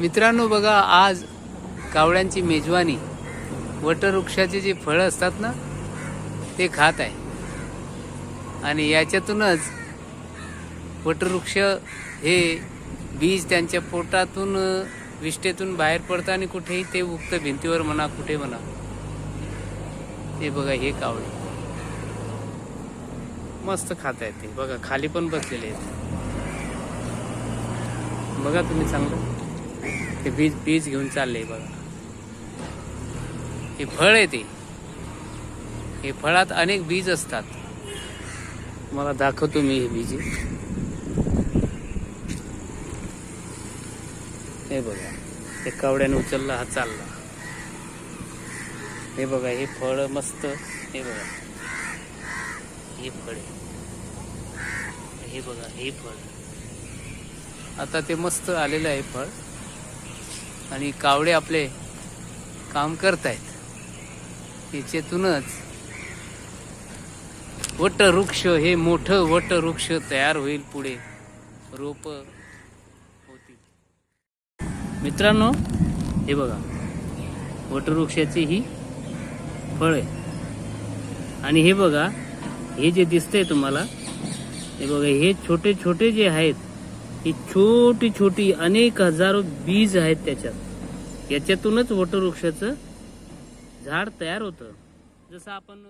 मित्रांनो बघा आज कावळ्यांची मेजवानी. वटवृक्षाचे जे फळं असतात ना ते खात आहे. आणि याच्यातूनच वटवृक्ष हे बीज त्यांच्या पोटातून विष्टेतून विष्ठेतून बाहेर पडतं आणि कुठेही ते उगतं. भिंतीवर म्हणा कुठे म्हणा. हे बघा हे कावळे. मस्त खात आहेत ते. बघा खाली पण बसलेले आहेत. बघा तुम्ही चांगलं. ते बीज बीज घेऊन चालले बघा. हे फळ आहे ते. हे फळात अनेक बीज असतात. मला दाखवतो मी हे बीज. हे बघा ते कावड्याने उचलला हा चालला. हे बघा हे फळ मस्त हे बघा. हे फळ आहे. हे बघा हे फळ. आता ते मस्त आलेलं आहे फळ. आणि कावडे आपले काम करतायत. याच्यातूनच वटवृक्ष हे मोठं वटवृक्ष तयार होईल पुढे. रोप होतील. मित्रांनो हे बघा. वटवृक्षाची ही फळ आहे आणि हे बघा हे जे दिसतंय तुम्हाला हे बघा हे छोटे छोटे जे आहेत ही छोटी छोटी अनेक हजारो बीज आहेत त्याच्यात. याच्यातूनच वटवृक्षाचं झाड तयार होतं. जसं आपण